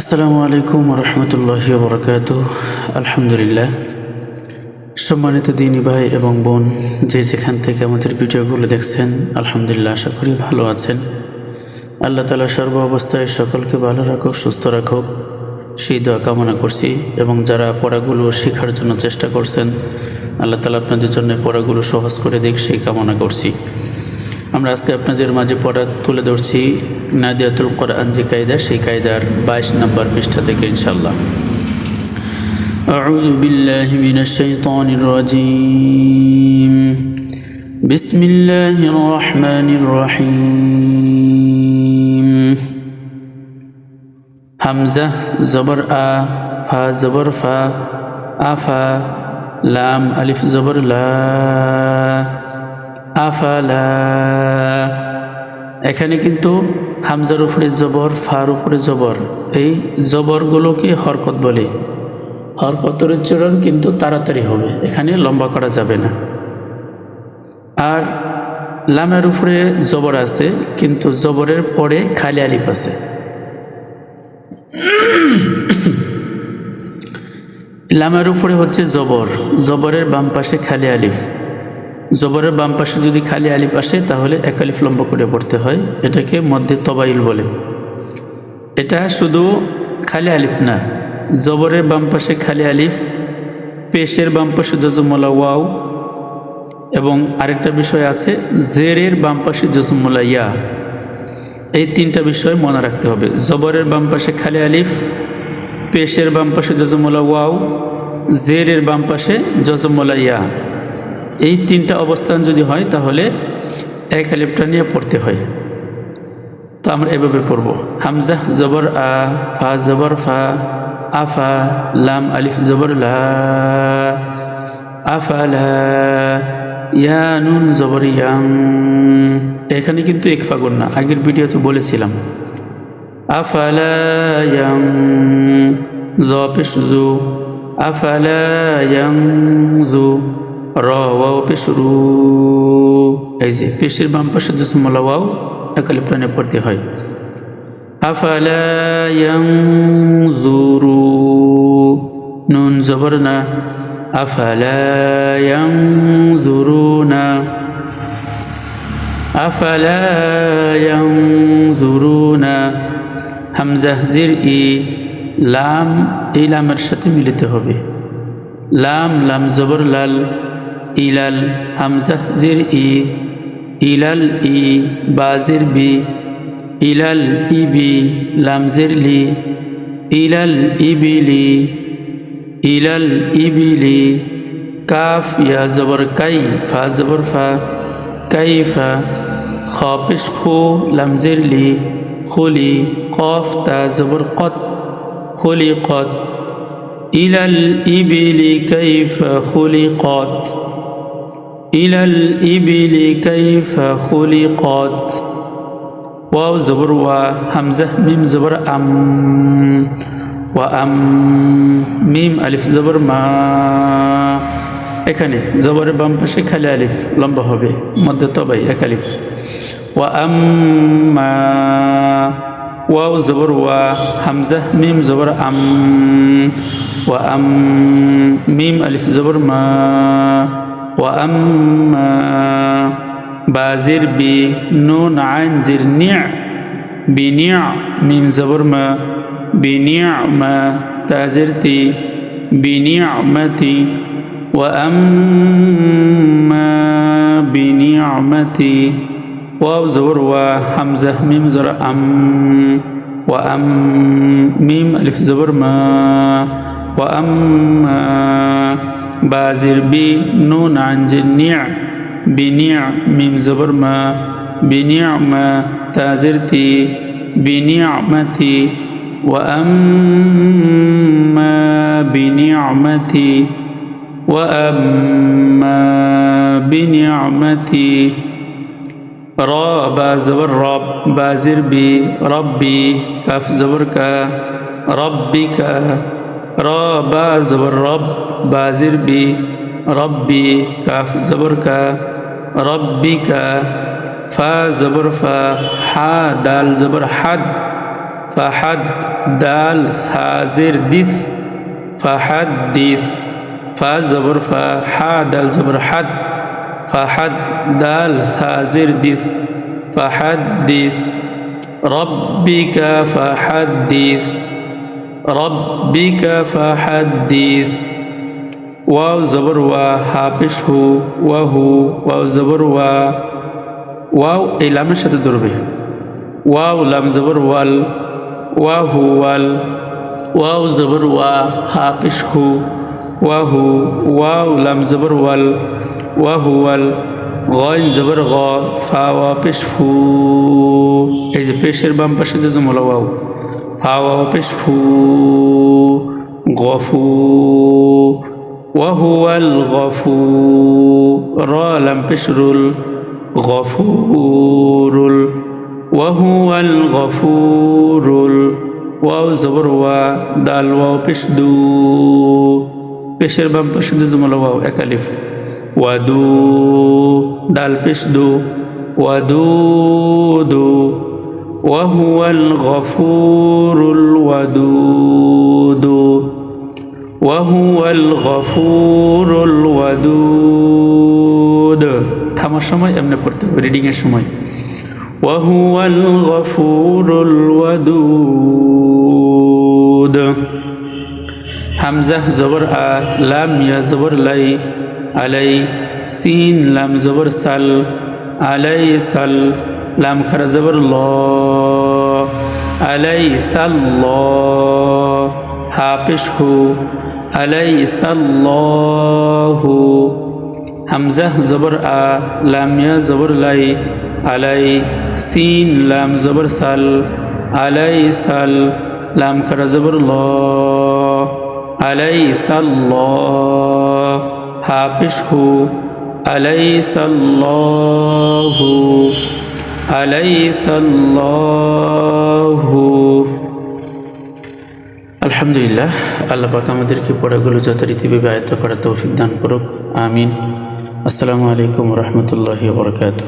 আসসালামু আলাইকুম রহমতুল্লাহ বরকাত আলহামদুলিল্লাহ। সম্মানিত দিনী ভাই এবং বোন, যে যেখান থেকে আমাদের ভিডিওগুলো দেখছেন, আলহামদুলিল্লাহ আশা করি ভালো আছেন। আল্লাহ তালা সর্ব অবস্থায় সকলকে ভালো রাখুক, সুস্থ রাখুক। সেই দোয়া কামনা করছি এবং যারা পড়াগুলো শেখার জন্য চেষ্টা করছেন, আল্লাহ তালা আপনাদের জন্য পড়াগুলো সহজ করে দিক, সেই কামনা করছি। আমরা আজকে আপনাদের মাঝে পড়া তুলে ধরছি নাদিয়াতুল কোরআন যে কায়দা সেই কায়দার বাইশ নম্বর পৃষ্ঠা থেকে ইনশাল্লাহ أعوذ بالله من الشيطان الرجيم بسم الله الرحمن الرحيم হামজা জবর আ ফা জবর ফা আফা লাম আলিফ জবর লা আফালা। এখানে কিন্তু হামজার উপরে জবর, ফার উপরে জবর। এই জবরগুলোকে হরকত বলে। হরকতের উচ্চারণ কিন্তু তাড়াতাড়ি হবে, এখানে লম্বা করা যাবে না। আর লামের উপরে জবর আছে, কিন্তু জবরের পরে খালি আলিফ আছে। লামের উপরে হচ্ছে জবর, জবরের বাম পাশে খালি আলিফ। জবরের বাম পাশে যদি খালি আলিফ আসে, তাহলে এক আলিফ লম্বা করে পড়তে হয়। এটাকে মধ্যে তবাইল বলে। এটা শুধু খালি আলিফ না, জবরের বাম পাশে খালি আলিফ, পেশের বাম পাশে জজমলা ওয়াও, এবং আরেকটা বিষয় আছে, জেরের বাম পাশে জজমলা ইয়া। এই তিনটা বিষয় মনে রাখতে হবে। জবরের বাম পাশে খালি আলিফ, পেশের বাম পাশে জজমলা ওয়াও, জেরের বাম পাশে জজমলা ইয়া। এই তিনটা অবস্থান যদি হয়, তাহলে এক আলিফটা নিয়ে পড়তে হয়। তো আমরা এভাবে পড়ব। হামজা, জবর, আ, ফা, জবর, ফা আফা লাম, আলিফ, জবর, লা আফালা ইয়া, নুন, জবর, ইয়াং। এখানে কিন্তু এক ফাগুন না, আগের ভিডিওতে বলেছিলাম। আফালা ইয়াং জ। জু আফালা জু। র ওয়াও পেশ রু এই যে, পেশের বাম পাশে জসমলা ওয়াও একালে প্রাণে পড়তে হয়। আফালা ইয়ানজুরু নুন জবর না। আফালা ইয়ানজুরুনা আফালা ইয়ানজুরুনা হামজা জির ই, লাম, এই লামের সাথে মিলিতে হবে। লাম লাম জবর, লাল। ইলাল হামজা জির ই, ইলাল ই বাজির বি, ইলাল ইবি লামজির লি, ইলাল ইবিলি ইলাল ইবিলি কাফ ইয়া জবর কাই ফা জবর ফা, কাই ফা খাপিস খু লামজির লি, খুলি কফ তা জবর কত, খুলি কত, ইলাল ইবিলি কাইফা খুলি কত। إلى الإبل كيف خلقت واو زبر و همزة ميم زبر أم وأم ميم ألف زبر ما এখানে জবরের বাম পাশে খালি আলিফ লম্বা হবে মধ্যে তবাই এক আলিফ ওয়া আম্মা ওয়াও জবর ওয়া হামজা মিম জবর আম ওয়া আম মিম আলিফ জবর মা وأما بازر بي نون عن زر نع بنع من زبر ما بنعمة تازرتي بنعمتي وأما بنعمتي واو زور وحمزة ميم زر أم. وأم ميم ألف زبر ما. وأما بازر بي نون عن جنيع بنيع ميم زبر ما. بنعمة تازرتي بنعمتي وأما بنعمتي وأما بنعمتي را با زبر رب بازر بي. ربي كاف زبر ربك را رابا زبر رب بازر بی ربی کاف زبر کا ربی کا فا زبر فا حا دال زبر حد فحد دال ثازر دث فحد دث فا زبر فا حا دال زبر حد فحد دال ثازر دث فحدث ربك فحدث দিস রব্বিকা ফাহাদ দিস ওয়াও জবর ওয়া হাফিস হু ওয়া হু ওয়াও এই লামের সাথে ধরবে। ওয়াও লাম জবর ওয়াল ওয়া হু ওয়াল, ওয়াও জবর ওয়া হাফিস হু ওয়া হু ওয়াও লাম জবর ওয়াল ওয়া হু ওয়াল, গয় জবর গ, ফা ওয়া পেশ ফু। এই যে পেশের বাম পাশে যে জমলা ওয়াও। أوقشه غفور وهو الغفور. را لم بشر الغفور وهو الغفور. واو زبر وا دال واو بشدو. بشر بام بشد زمل واو اكلف ودو دال بشدو. ودو دو. وهو الغفور الودود وهو الغفور الودود থামার সময় এমনি পড়তে হবে রিডিং এর সময় وهو الغفور الودود হামজা জবর আ লাম ইয়া জবর লাই আলাই সিন লাম জবর সাল আলাই সাল লাম খারা জবর ল। আলাইসাল্ল হাফিস হু। আলাইসাল্লহু। হামজাহ জবর আ। লামিয়া জবর লাই। আলাই সিন লাম জবর সাল। আলাই সাল লাম খারা জবর ল। আলাইসাল্লহ। হাফিস হু। আলাইসাল্লহু। أليس الله আলহামদুলিল্লাহ আল্লাহ পাক আমাদেরকে পড়াগুলো যথারীতিভাবে আয়ত্ত করার তৌফিক দান করুক আমিন আসসালামু আলাইকুম রহমতুল্লাহি বরকাতুহ